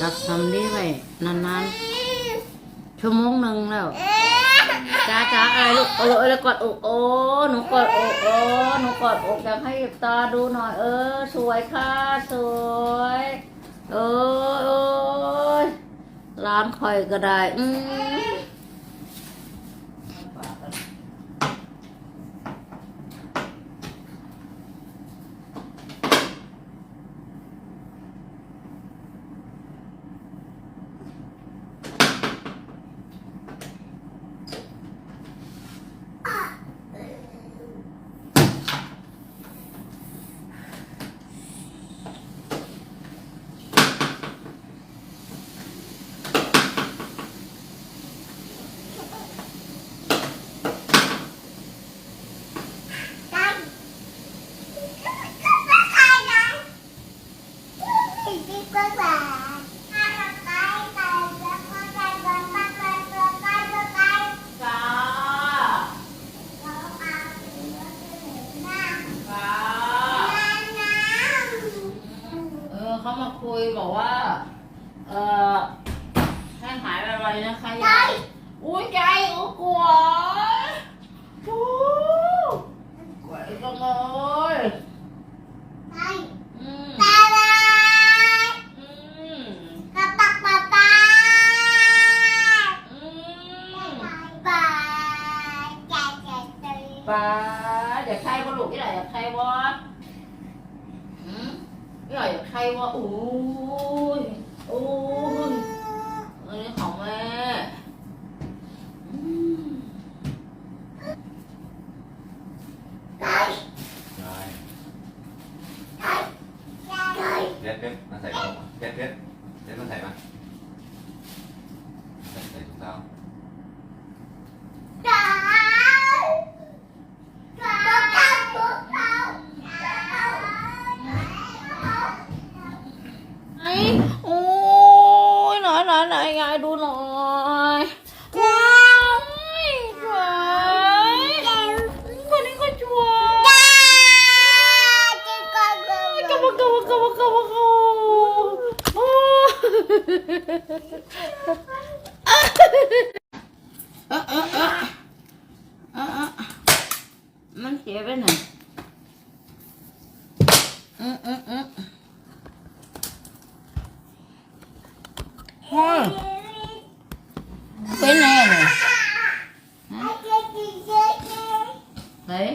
จับสำลีไว้นานๆ ชั่วโมงหนึ่งแล้วจ้าจ้าอะไรลูกเออล้วกอดอกโอ้หนูกอดอกโอ้หนูกอดอกอยากให้ตาดูหน่อย เออ สวยค่ะสวยเออเร้านคอยก็ได้ อืม เออเขามาคุยบอกว่า เออให้หายอะไรนะคะยายอุ้ยใจอุ้ยกลัวโอ้กลัวจังเลยอืมอืมอืม ปลาอยากใครวะลูกที่ไหนอยากใครวะอืมที่ไหนอยากใครวะโอ้ยโอ้ยอันนี้ของแม่อืมได้เด็ดเด็ดมาใส่กระเป๋าเด็ดเด็ดเด็ดมาใส่มา โอ้ยไหนไหนไหนยายดูหน่อยว้ายสวยคนนี้ก็สวยกระบะกะบะกะบะกะบะกะโอ้เออเออเออเออเออมันเสียไปไหนอืมอืมอืมห้อ ยเป็นไงเนี่ยเฮ้ย